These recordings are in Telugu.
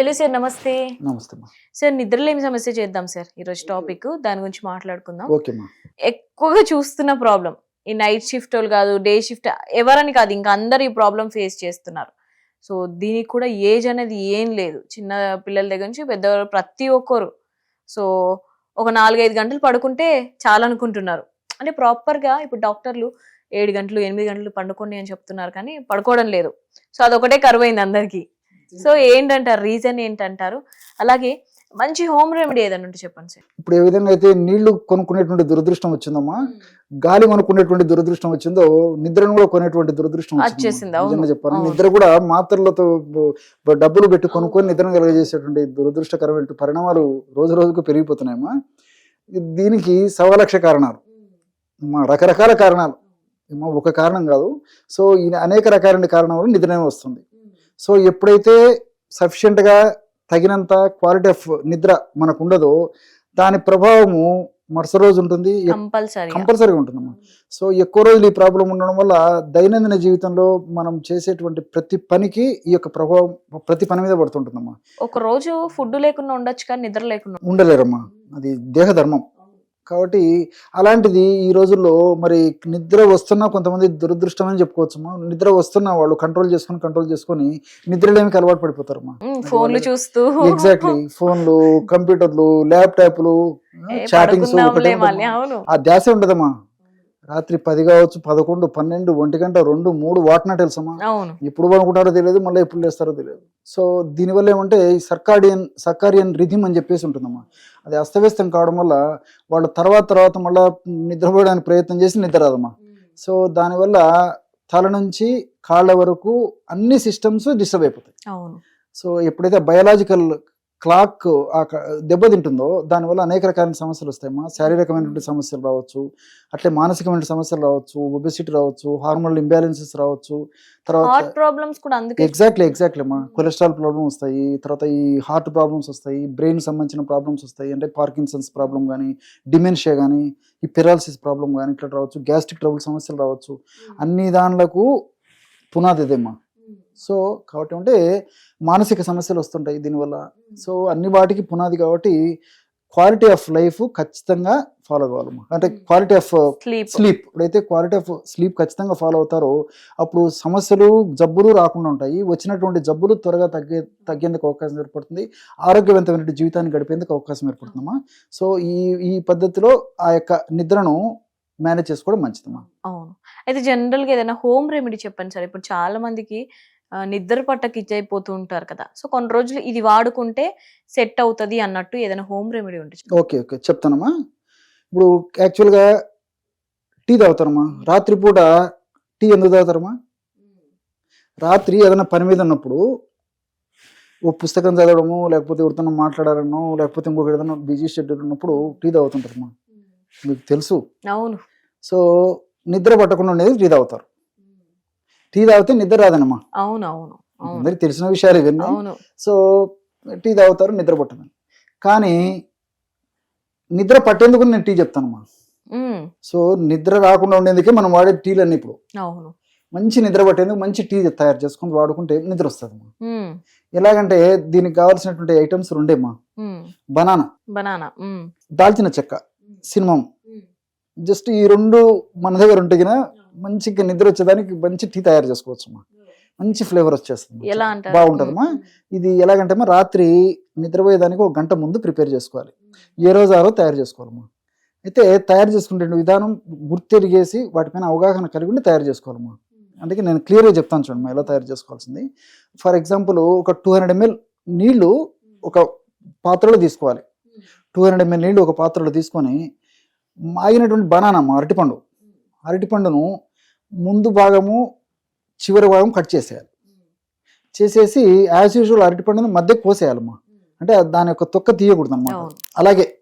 హలో సార్ నమస్తే. నమస్తే సార్ నిద్రలేమి సమస్య చేద్దాం సార్. ఈరోజు టాపిక్ దాని గురించి మాట్లాడుకుందాం. ఎక్కువగా చూస్తున్న ప్రాబ్లం ఈ నైట్ షిఫ్ట్ వాళ్ళు కాదు డే షిఫ్ట్ ఎవరని కాదు ఇంకా అందరు ఈ ప్రాబ్లం ఫేస్ చేస్తున్నారు. సో దీనికి కూడా ఏజ్ అనేది ఏం లేదు. చిన్న పిల్లల దగ్గర నుంచి పెద్దవారు ప్రతి ఒక్కరు. సో ఒక నాలుగైదు గంటలు పడుకుంటే చాలా అనుకుంటున్నారు అంటే ప్రాపర్గా ఇప్పుడు డాక్టర్లు ఏడు గంటలు ఎనిమిది గంటలు పండుకోండి అని చెప్తున్నారు కానీ పడుకోవడం లేదు. సో అదొకటే కరువైంది అందరికీ. సో ఏంటంటారు? రీజన్ ఏంటంటారు? అలాగే మంచి హోమ్ రెమెడీ ఏదైనా ఉంటే చెప్పండి సార్. ఇప్పుడు ఏ విధంగా అయితే నీళ్ళు కొనుక్కునేటువంటి దురదృష్టం వచ్చిందమ్మా గాలి కొనుక్కునేటువంటి దురదృష్టం వచ్చిందో నిద్రను కూడా కొనేటువంటి దురదృష్టం. నిజంగా చెప్పాను. నిద్ర కూడా మాత్రలతో డబ్బులు పెట్టి కొనుక్కొని నిద్రను కలగజేసేటువంటి దురదృష్టకరమైన పరిణామాలు రోజు రోజుకు పెరిగిపోతున్నాయమ్మా. దీనికి సవా లక్ష కారణాలు. మా రకరకాల కారణాలు. ఏమో ఒక కారణం కాదు. సో ఈ అనేక రకాలైన కారణాల నిద్రనే వస్తుంది. సో ఎప్పుడైతే సఫిషియెంట్గా తగినంత క్వాలిటీ ఆఫ్ నిద్ర మనకు ఉండదో దాని ప్రభావము మరుసటి రోజు ఉంటుంది. కంపల్సరీ కంపల్సరీగా. ఉంటుందమ్మా సో ఎక్కువ రోజులు ఈ ప్రాబ్లం ఉండడం వల్ల దైనందిన జీవితంలో మనం చేసేటువంటి ప్రతి పనికి ఈ యొక్క ప్రభావం ప్రతి పని మీద పడుతుంటుందమ్మా ఒక రోజు ఫుడ్ లేకుండా ఉండొచ్చు కానీ నిద్ర లేకుండా ఉండలేరమ్మా. అది దేహధర్మం. కాబట్టి అలాంటిది ఈ రోజుల్లో మరి నిద్ర వస్తున్నా కొంతమంది దురదృష్టం అని చెప్పుకోవచ్చమ్మా నిద్ర వస్తున్నా వాళ్ళు కంట్రోల్ చేసుకొని కంట్రోల్ చేసుకొని నిద్రలేమికి అలవాటు పడిపోతారమ్మా. మ్మ్, ఫోన్లు చూస్తూ. ఎగ్జాక్ట్లీ ఫోన్లు కంప్యూటర్లు ల్యాప్టాప్లు చాటింగ్స్ ఆ ధ్యాస ఉండదమ్మా రాత్రి పది కావచ్చు పదకొండు పన్నెండు ఒంటి గంట రెండు మూడు వాటినా తెలుసమ్మా అవును. ఎప్పుడు పడుకుంటారో తెలియదు మళ్ళీ ఎప్పుడు లేస్తారో తెలియదు. సో దీనివల్ల ఏమంటే ఈ సర్కాడియన్ సర్కారియన్ రిథిమ్ అని చెప్పేసి ఉంటుందమ్మా. అది అస్తవ్యస్తం కావడం వల్ల వాళ్ళు తర్వాత తర్వాత మళ్ళీ నిద్రపోయడానికి ప్రయత్నం చేసి నిద్ర రాదమ్మా. సో దానివల్ల తల నుంచి కాళ్ళ వరకు అన్ని సిస్టమ్స్ డిస్టర్బ్ అయిపోతాయి. సో ఎప్పుడైతే బయలాజికల్ క్లాక్ దెబ్బతింటుందో దానివల్ల అనేక రకాల సమస్యలు వస్తాయమ్మా శారీరకమైనటువంటి సమస్యలు రావచ్చు అట్లే మానసికమైన సమస్యలు రావచ్చు ఒబెసిటీ రావచ్చు హార్మోనల్ ఇంబ్యాలెన్సెస్ రావచ్చు తర్వాత ప్రాబ్లమ్స్ కూడా ఎగ్జాక్ట్లీ ఎగ్జాక్ట్లీ అమ్మా కొలెస్ట్రాల్ ప్రాబ్లమ్ వస్తాయి తర్వాత ఈ హార్ట్ ప్రాబ్లమ్స్ వస్తాయి బ్రెయిన్ సంబంధించిన ప్రాబ్లమ్స్ వస్తాయి అంటే పార్కిన్సన్స్ ప్రాబ్లం కానీ డిమెన్షియా కానీ ఈ పెరాలసిస్ ప్రాబ్లం కానీ ఇట్లా రావచ్చు గ్యాస్ట్రిక్ ట్రబుల్ సమస్యలు రావచ్చు. అన్ని దానిలకు పునాది ఇదేమ్మా సో కాబట్టి అంటే మానసిక సమస్యలు వస్తుంటాయి దీనివల్ల. సో అన్ని వాటికి పునాది కాబట్టి క్వాలిటీ ఆఫ్ లైఫ్ ఖచ్చితంగా ఫాలో కావాలమ్మా అంటే క్వాలిటీ ఆఫ్ స్లీప్. ఇప్పుడైతే క్వాలిటీ ఆఫ్ స్లీప్ ఖచ్చితంగా ఫాలో అవుతారో అప్పుడు సమస్యలు జబ్బులు రాకుండా ఉంటాయి. వచ్చినటువంటి జబ్బులు త్వరగా తగ్గే తగ్గేందుకు అవకాశం ఏర్పడుతుంది. ఆరోగ్యవంతమైన జీవితాన్ని గడిపేందుకు అవకాశం ఏర్పడుతుందమ్మా సో ఈ ఈ పద్ధతిలో ఆ యొక్క నిద్రను మేనేజ్ చేసుకోవడం మంచిదమ్మా. అవును. అయితే జనరల్గా ఏదైనా హోమ్ రెమెడీ చెప్పండి సార్. ఇప్పుడు చాలా మందికి నిద్ర పట్టకి ఇచ్చైపోతూ ఉంటారు కదా. సో కొన్ని రోజులు ఇది వాడుకుంటే సెట్ అవుతది అన్నట్టు ఏదైనా హోమ్ రెమెడీ ఉంటే చెప్పండి. Okay okay. చెప్తానమ్మా. ఇప్పుడు యాక్చువల్గా టీ తాగుతారమ్మా. రాత్రిపూట టీ ఎందుకు తాగుతారమ్మా? రాత్రి ఏదైనా పని మీద ఉన్నప్పుడు ఓ పుస్తకం చదవడము లేకపోతే ఎవరితో మాట్లాడాలనో లేకపోతే ఇంకొక ఏదైనా బిజీ షెడ్యూల్ ఉన్నప్పుడు టీ తాగుతుంటారమ్మా. మీకు తెలుసు. అవును. సో నిద్ర పట్టకుండా ఉండేది టీ తాగుతారు. టీ తాగితే నిద్ర రాదనమ్మా. అవును అవును. అవును అందరికి తెలిసిన విషయాలు ఇవన్నీ. అవును. సో టీ తాగుతారు నిద్ర పట్టదు కానీ నిద్ర పట్టేందుకు నేను టీ చెప్తానమ్మా. మ్మ్. సో నిద్ర రాకుండా ఉండేందుకే మనం వాడే టీలు అన్ని ఇప్పుడు. అవును. మంచి నిద్ర పట్టేందుకు మంచి టీ తయారు చేసుకొని వాడుకుంటే నిద్ర వస్తుంది. ఎలాగంటే దీనికి కావాల్సినటువంటి ఐటమ్స్ రెండేమ్మా. మ్మ్. బనానా. బనానా. దాల్చిన చెక్క సినిమం. జస్ట్ ఈ రెండు మన దగ్గర ఉంటే మంచిగా నిద్ర వచ్చేదానికి మంచి టీ తయారు చేసుకోవచ్చు అమ్మా మంచి ఫ్లేవర్ వచ్చేస్తుంది. బాగుంటుందమ్మా. ఇది ఎలాగంటే అమ్మా రాత్రి నిద్రపోయేదానికి ఒక గంట ముందు ప్రిపేర్ చేసుకోవాలి. ఏ రోజు ఆ రోజు తయారు చేసుకోవాలమ్మా. అయితే తయారు చేసుకునే విధానం గుర్తెరిగేసి వాటిపైన అవగాహన కలిగి ఉండి తయారు చేసుకోవాలమ్మా. అందుకే నేను క్లియర్గా చెప్తాను చూడండి ఎలా తయారు చేసుకోవాల్సింది. ఫర్ ఎగ్జాంపుల్ ఒక టూ హండ్రెడ్ ఎంఎల్ నీళ్ళు ఒక పాత్రలో తీసుకోవాలి. టూ హండ్రెడ్ ఎంఎల్ నీళ్ళు ఒక పాత్రలో తీసుకొని మాగినటువంటి బనానా అరటిపండు. అరటిపండును ముందు భాగము చివరి భాగం కట్ చేసేయాలి. చేసేసి యాజ్ యూజువల్ అరటిపండును మధ్య కోసేయాలమ్మా. అంటే దాని యొక్క తొక్క తీయకూడదు అనమాట అలాగే.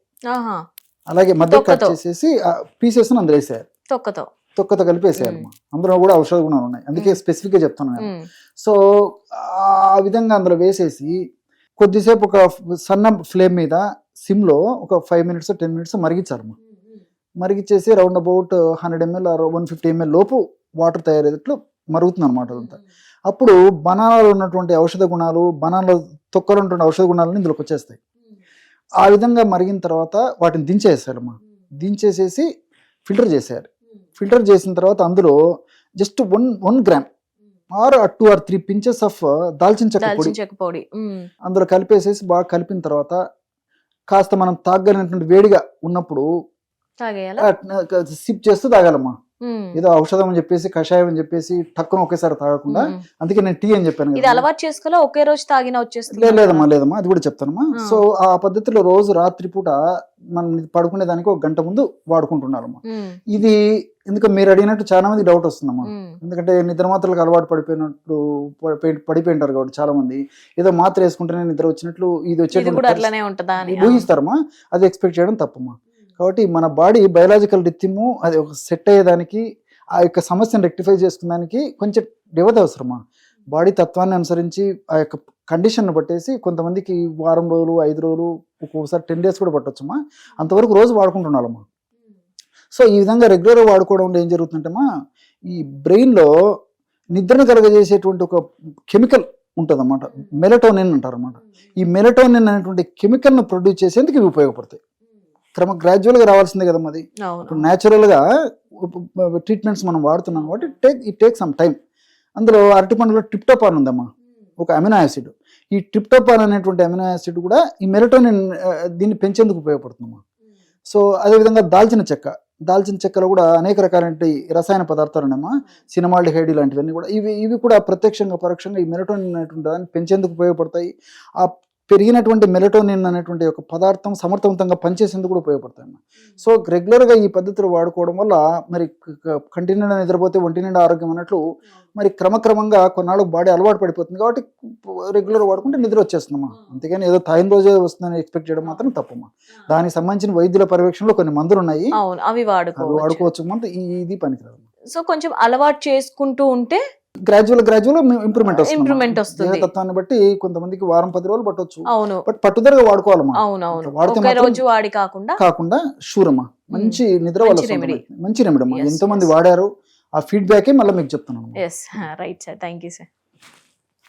అలాగే మధ్య కట్. చేసేసి పీసెస్ అందులో వేసేయాలి. తొక్కతో. తొక్కతో కలిపి వేసేయాలమ్మా అందులో కూడా ఔషధ గుణాలు ఉన్నాయి. అందుకే. స్పెసిఫిక్గా చెప్తాను నేను. మ్మ్. సో ఆ విధంగా అందులో వేసేసి కొద్దిసేపు ఒక సన్న ఫ్లేమ్ మీద సిమ్లో ఒక ఫైవ్ మినిట్స్ టెన్ మినిట్స్ మరిగించాలమ్మా. మరిగిచ్చేసి round about hundred ML one fifty ML లోపు వాటర్ తయారయ్యేటట్లు మరుగుతుంది అనమాట అదంతా అప్పుడు బనానాలో ఉన్నటువంటి ఔషధ గుణాలు బనానాలో తొక్కలో ఉన్నటువంటి ఔషధ గుణాలను ఇందులోకి వచ్చేస్తాయి. ఆ విధంగా మరిగిన తర్వాత వాటిని దించేసేయాలమ్మా దించేసేసి ఫిల్టర్ చేసేయాలి. ఫిల్టర్ చేసిన తర్వాత అందులో just one one gram or two or three pinches of దాల్చిన చెక్క పొడి. అందులో కలిపేసేసి బాగా కలిపిన తర్వాత కాస్త మనం తాగలిగినటువంటి వేడిగా ఉన్నప్పుడు సిప్ చేస్తూ తాగాలమ్మా. ఏదో ఔషధం అని చెప్పేసి కషాయం అని చెప్పేసి టక్కున ఒకేసారి తాగకుండా. అందుకే నేను టీ అని చెప్పాను ఇది. అలవాటు చేసుకోలే ఒకే రోజు తాగినా వచ్చేస్తుంది లేదమ్మా లేదమ్మా అది కూడా చెప్తానమ్మా. సో ఆ పద్ధతిలో రోజు రాత్రి పూట మనం పడుకునే దానికి ఒక గంట ముందు వాడుకుంటున్నారమ్మా. ఇది ఎందుకు మీరు అడిగినట్టు చాలా మంది డౌట్ వస్తుందమ్మా. ఎందుకంటే నిద్ర మాత్రలకు అలవాటు పడిపోయినట్టు పడి- పడిపోయి ఉంటారు కాబట్టి చాలా మంది. ఏదో మాత్ర వేసుకుంటేనే నిద్ర వచ్చినట్లు ఇది అని ఊహిస్తారమ్మా. అది ఎక్స్పెక్ట్ చేయడం తప్పమ్మా. కాబట్టి మన బాడీ బయలాజికల్ రిథిము అది ఒక సెట్ అయ్యేదానికి ఆ యొక్క సమస్యను రెక్టిఫై చేసుకునేదానికి కొంచెం వ్యవధి అవసరమా? బాడీ తత్వాన్ని అనుసరించి ఆ యొక్క కండిషన్ పట్టేసి కొంతమందికి వారం రోజులు ఐదు రోజులు ఒక్కొక్కసారి టెన్ డేస్ కూడా పట్టొచ్చమ్మా. అంతవరకు రోజు వాడుకుంటున్నామా సో ఈ విధంగా రెగ్యులర్గా వాడుకోవడం వల్ల ఏం జరుగుతుందంటేమా ఈ బ్రెయిన్లో నిద్రను కలగజేసేటువంటి ఒక కెమికల్ ఉంటుందన్నమాట. మెలటోనిన్ అంటారన్నమాట. ఈ మెలటోనిన్ అనేటువంటి కెమికల్ను ప్రొడ్యూస్ చేసేందుకు ఇవి ఉపయోగపడతాయి. క్రమ గ్రాడ్యువల్గా రావాల్సిందే కదమ్మా అది. అవును. ఇప్పుడు న్యాచురల్గా ట్రీట్మెంట్స్ మనం వాడుతున్నాం కాబట్టి take it take some time అందులో అరటిపండులో ట్రిప్టోపాన్ ఉందమ్మా. ఒక అమినో యాసిడ్ ఈ ట్రిప్టోపాన్ అనేటువంటి అమినో యాసిడ్ కూడా ఈ మెలటోనిన్ ఆ, దీన్ని పెంచేందుకు ఉపయోగపడుతుందమ్మా. సో అదేవిధంగా దాల్చిన చెక్క. దాల్చిన చెక్కలో కూడా అనేక రకాలైన రసాయన పదార్థాలు ఉన్నాయమ్మా. సినిమాల్డిహైడ్ ఇలాంటివన్నీ కూడా. ఇవి ఇవి కూడా ప్రత్యక్షంగా పరోక్షంగా ఈ మెలటోనిన్ అనేటువంటి దాన్ని పెంచేందుకు ఉపయోగపడతాయి. ఆ పెరిగినటువంటి మెలటోనిన్ అనేటువంటి ఒక పదార్థం సమర్థవంతంగా పనిచేసేందుకు కూడా ఉపయోగపడతాయి అన్నమాట. సో రెగ్యులర్గా ఈ పద్ధతులు వాడుకోవడం వల్ల మరి క- కంటి నిండా నిద్రపోతే ఒంటి నిండా ఆరోగ్యం అన్నట్లు మరి క్రమక్రమంగా కొన్నాళ్ళు బాడీ అలవాటు పడిపోతుంది కాబట్టి రెగ్యులర్ వాడుకుంటే నిద్ర వచ్చేస్తుందమ్మా. అంతేగాని ఏదో తాయిన రోజే వస్తుందని ఎక్స్పెక్ట్ చేయడం మాత్రం తప్పమ్మా. దానికి సంబంధించిన వైద్యుల పర్యవేక్షణలో కొన్ని మందులు ఉన్నాయి అవి వాడుకోవచ్చు. ఇది పనికిరాదు సో కొంచెం అలవాటు చేసుకుంటూ ఉంటే గ్రాడ్యువల్ గ్రాడ్యువల్ ఇంప్రూవ్మెంట్ వస్తుంది Improvement వస్తుంది. తత్వాన్ని బట్టి కొంతమందికి వారం పది రోజులు పట్టొచ్చు. అవును. బట్ పట్టుదరగా వాడుకోవాలమ్మా. అవును అవును వాడితే రోజు వాడి కాకుండా కాకుండా షూర్ అమ్మా మంచి నిద్ర వల్ల మంచి రెమెడీ అమ్మా. ఎంతో మంది. వాడారు. ఆ ఫీడ్బ్యాకే మళ్ళీ మీకు చెప్తున్నాను right sir thank you sir